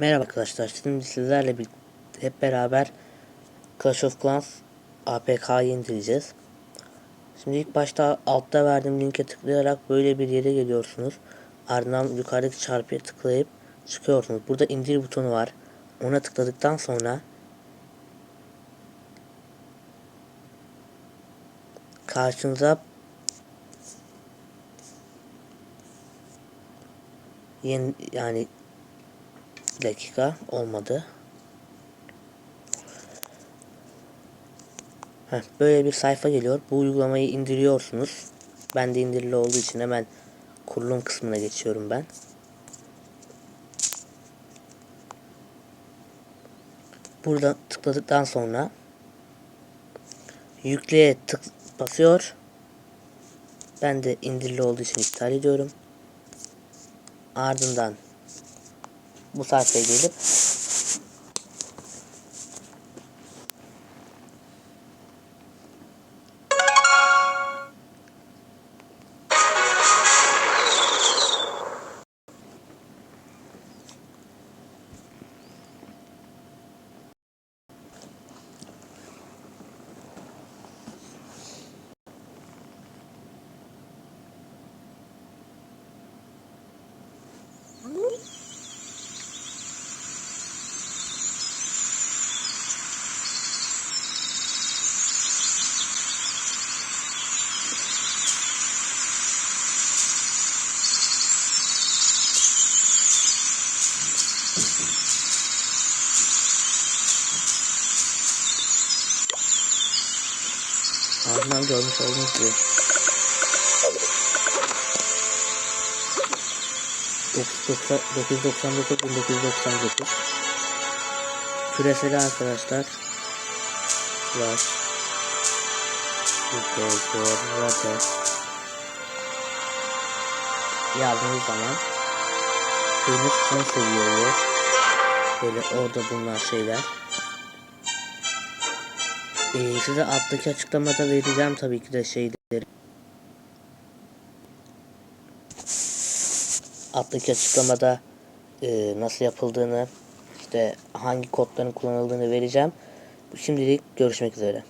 Merhaba arkadaşlar. Şimdi sizlerle bir, hep beraber Clash of Clans APK'yı indireceğiz. Şimdi ilk başta altta verdiğim linke tıklayarak böyle bir yere geliyorsunuz. Ardından yukarıdaki çarpıya tıklayıp çıkıyorsunuz. Burada indir butonu var. Ona tıkladıktan sonra karşınıza yeni yani dakika olmadı. Heh, böyle bir sayfa geliyor. Bu uygulamayı indiriyorsunuz. Ben de indirili olduğu için hemen kurulum kısmına geçiyorum ben. Burada tıkladıktan sonra yükleye tık basıyor. Ben de indirili olduğu için iptal ediyorum. Ardından bu sayfaya gelip ardından görmüş olduğunuz gibi 999 1999 küresel arkadaşlar. Slash UPGRD yazdığınız zaman köyünüz son seviye oluyor böyle orada bulunan şeyler ee, size alttaki açıklamada vereceğim tabii ki de şeyleri alttaki açıklamada e, nasıl yapıldığını işte hangi kodların kullanıldığını vereceğim. Şimdilik görüşmek üzere.